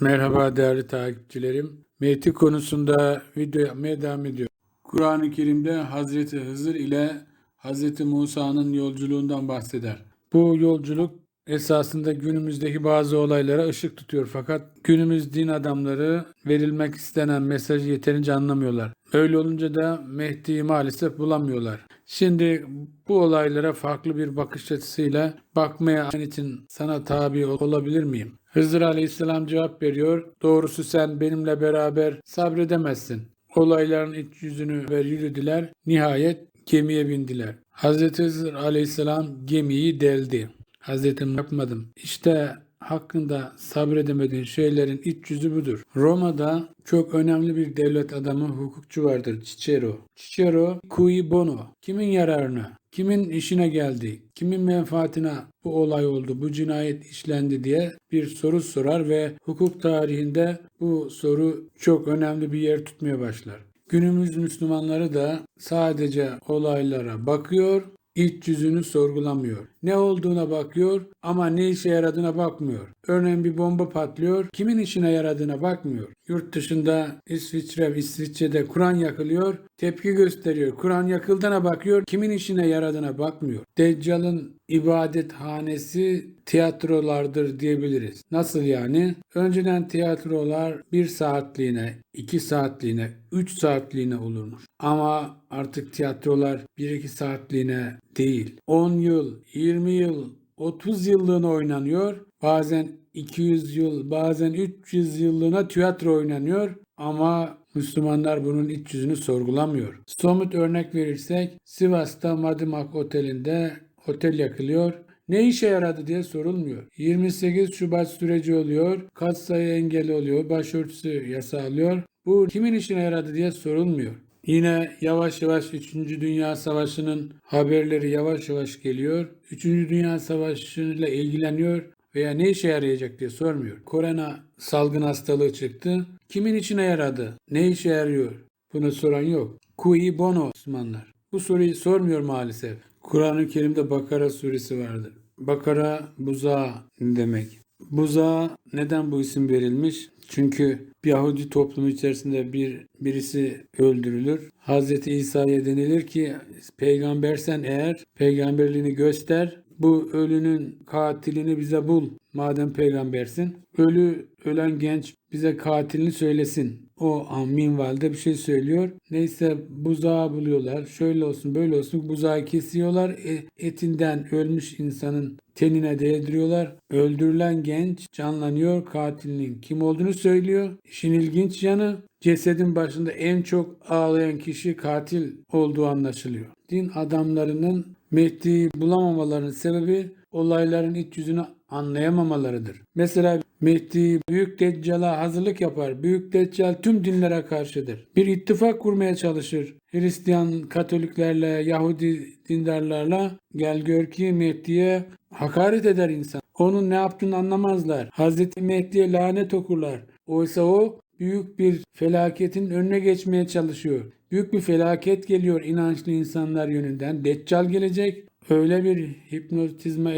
Merhaba değerli takipçilerim. Mehdi konusunda video yapmaya devam ediyor. Kur'an-ı Kerim'de Hazreti Hızır ile Hazreti Musa'nın yolculuğundan bahseder. Bu yolculuk esasında günümüzdeki bazı olaylara ışık tutuyor fakat günümüz din adamları verilmek istenen mesajı yeterince anlamıyorlar. Öyle olunca da Mehdi'yi maalesef bulamıyorlar. Şimdi bu olaylara farklı bir bakış açısıyla bakmaya için sana tabi ol- olabilir miyim? Hızır Aleyhisselam cevap veriyor. Doğrusu sen benimle beraber sabredemezsin. Olayların iç yüzünü ver yürüdüler. Nihayet gemiye bindiler. Hazreti Hızır Aleyhisselam gemiyi deldi. Hazretim yapmadım. İşte hakkında sabredemediğin şeylerin iç yüzü budur. Roma'da çok önemli bir devlet adamı, hukukçu vardır. Cicero. Cicero, cui bono. Kimin yararına? Kimin işine geldi? Kimin menfaatine bu olay oldu, bu cinayet işlendi diye bir soru sorar ve hukuk tarihinde bu soru çok önemli bir yer tutmaya başlar. Günümüz Müslümanları da sadece olaylara bakıyor, iç yüzünü sorgulamıyor. Ne olduğuna bakıyor ama ne işe yaradığına bakmıyor. Örneğin bir bomba patlıyor, kimin işine yaradığına bakmıyor. Yurt dışında İsviçre, İsviçre'de Kur'an yakılıyor, tepki gösteriyor. Kur'an yakıldığına bakıyor, kimin işine yaradığına bakmıyor. Deccal'ın ibadethanesi tiyatrolardır diyebiliriz. Nasıl yani? Önceden tiyatrolar bir saatliğine, iki saatliğine, üç saatliğine olurmuş. Ama artık tiyatrolar bir iki saatliğine değil. 10 yıl, 20 yıl, 30 yıllığına oynanıyor. Bazen 200 yıl, bazen 300 yıllığına tiyatro oynanıyor. Ama Müslümanlar bunun iç yüzünü sorgulamıyor. Somut örnek verirsek Sivas'ta Madımak Oteli'nde otel yakılıyor. Ne işe yaradı diye sorulmuyor. 28 Şubat süreci oluyor. Katsayı engeli oluyor. Başörtüsü yasalıyor. Bu kimin işine yaradı diye sorulmuyor. Yine yavaş yavaş 3. Dünya Savaşı'nın haberleri yavaş yavaş geliyor. 3. Dünya Savaşı'yla ilgileniyor veya ne işe yarayacak diye sormuyor. Korona salgın hastalığı çıktı. Kimin işine yaradı? Ne işe yarıyor? Bunu soran yok. Cui bono Müslümanlar. Bu soruyu sormuyor maalesef. Kur'an-ı Kerim'de Bakara suresi vardır. Bakara buzağı demek. Buzağa neden bu isim verilmiş? Çünkü Yahudi toplumu içerisinde bir birisi öldürülür. Hazreti İsa'ya denilir ki peygambersen eğer peygamberliğini göster. Bu ölünün katilini bize bul. Madem peygambersin. Ölü ölen genç bize katilini söylesin. O minvalde bir şey söylüyor. Neyse buzağı buluyorlar. Şöyle olsun böyle olsun buzağı kesiyorlar. E, etinden ölmüş insanın tenine değdiriyorlar. Öldürülen genç canlanıyor. Katilinin kim olduğunu söylüyor. İşin ilginç yanı cesedin başında en çok ağlayan kişi katil olduğu anlaşılıyor. Din adamlarının Mehdi'yi bulamamalarının sebebi olayların iç yüzünü anlayamamalarıdır. Mesela Mehdi Büyük Deccal'a hazırlık yapar. Büyük Deccal tüm dinlere karşıdır. Bir ittifak kurmaya çalışır. Hristiyan Katoliklerle, Yahudi dindarlarla gel gör ki Mehdi'ye hakaret eder insan. Onun ne yaptığını anlamazlar. Hazreti Mehdi'ye lanet okurlar. Oysa o büyük bir felaketin önüne geçmeye çalışıyor. Büyük bir felaket geliyor inançlı insanlar yönünden. Deccal gelecek. Öyle bir hipnotizma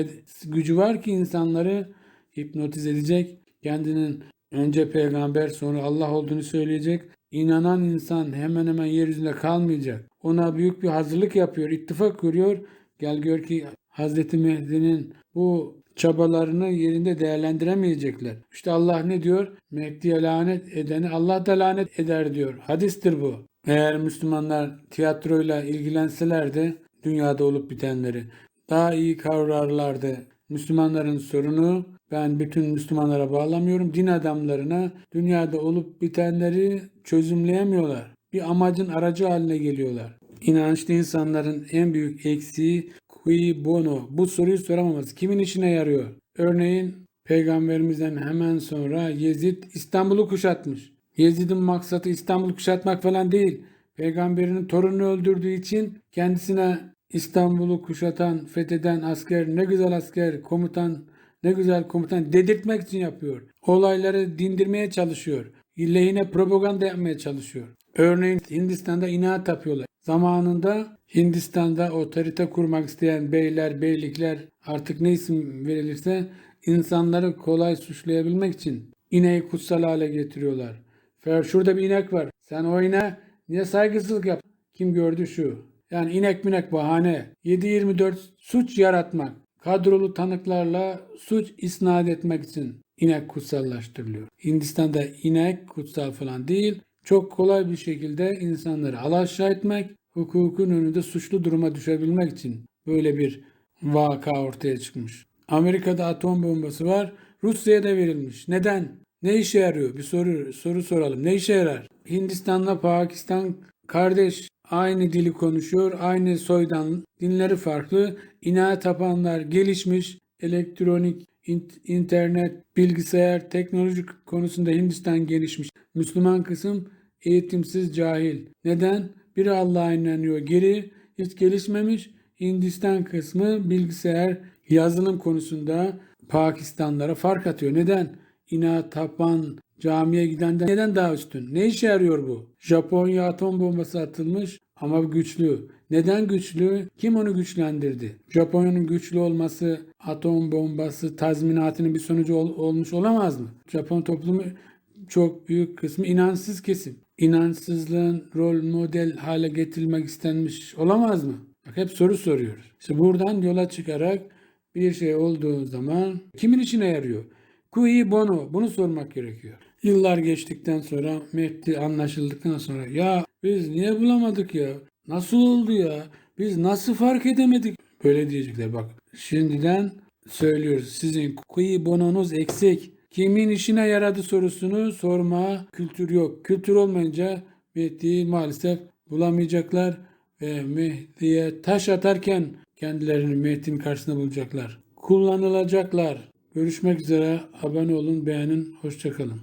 gücü var ki insanları hipnotiz edecek. Kendinin önce peygamber sonra Allah olduğunu söyleyecek. İnanan insan hemen hemen yeryüzünde kalmayacak. Ona büyük bir hazırlık yapıyor, ittifak kuruyor. Gel gör ki Hazreti Mehdi'nin bu çabalarını yerinde değerlendiremeyecekler. İşte Allah ne diyor? Mehdi'ye lanet edeni Allah da lanet eder diyor. Hadistir bu. Eğer Müslümanlar tiyatroyla ilgilenselerdi dünyada olup bitenleri daha iyi kavrarlardı. Müslümanların sorunu ben bütün Müslümanlara bağlamıyorum. Din adamlarına dünyada olup bitenleri çözümleyemiyorlar. Bir amacın aracı haline geliyorlar. İnançlı insanların en büyük eksiği qui bono. Bu soruyu soramaması. Kimin işine yarıyor? Örneğin Peygamberimizden hemen sonra Yezid İstanbul'u kuşatmış. Yezid'in maksatı İstanbul'u kuşatmak falan değil. Peygamberinin torununu öldürdüğü için kendisine İstanbul'u kuşatan, fetheden asker ne güzel asker, komutan ne güzel komutan dedirtmek için yapıyor. Olayları dindirmeye çalışıyor. Lehine propaganda yapmaya çalışıyor. Örneğin Hindistan'da inat yapıyorlar. Zamanında Hindistan'da otorite kurmak isteyen beyler, beylikler artık ne isim verilirse insanları kolay suçlayabilmek için ineği kutsal hale getiriyorlar. Şurada bir inek var. Sen o ineğe niye saygısızlık yap? Kim gördü şu? Yani inek minek bahane. 7-24 suç yaratmak. Kadrolu tanıklarla suç isnat etmek için inek kutsallaştırılıyor. Hindistan'da inek kutsal falan değil. Çok kolay bir şekilde insanları alaşağı etmek, hukukun önünde suçlu duruma düşebilmek için böyle bir vaka ortaya çıkmış. Amerika'da atom bombası var. Rusya'ya da verilmiş. Neden? Ne işe yarıyor? Bir soru soru soralım. Ne işe yarar? Hindistan'la Pakistan kardeş aynı dili konuşuyor. Aynı soydan dinleri farklı. İnağa tapanlar gelişmiş. Elektronik, in- internet, bilgisayar, teknoloji konusunda Hindistan gelişmiş. Müslüman kısım eğitimsiz cahil. Neden? Biri Allah'a inanıyor. Geri hiç gelişmemiş. Hindistan kısmı bilgisayar, yazılım konusunda Pakistanlara fark atıyor. Neden? İnat, tapan, camiye gidenden neden daha üstün? Ne işe yarıyor bu? Japonya atom bombası atılmış ama güçlü. Neden güçlü? Kim onu güçlendirdi? Japonya'nın güçlü olması atom bombası tazminatının bir sonucu ol- olmuş olamaz mı? Japon toplumu çok büyük kısmı inançsız kesim. İnançsızlığın rol model hale getirilmek istenmiş olamaz mı? Bak hep soru soruyoruz. İşte buradan yola çıkarak bir şey olduğu zaman kimin içine yarıyor? Cui bono bunu sormak gerekiyor. Yıllar geçtikten sonra Mehdi anlaşıldıktan sonra ya biz niye bulamadık ya? Nasıl oldu ya? Biz nasıl fark edemedik? Böyle diyecekler bak. Şimdiden söylüyoruz. Sizin cui bononuz eksik. Kimin işine yaradı sorusunu sorma kültür yok. Kültür olmayınca Mehdi'yi maalesef bulamayacaklar ve Mehdi'ye taş atarken kendilerini Mehdi'nin karşısında bulacaklar. Kullanılacaklar. Görüşmek üzere. Abone olun, beğenin. Hoşçakalın.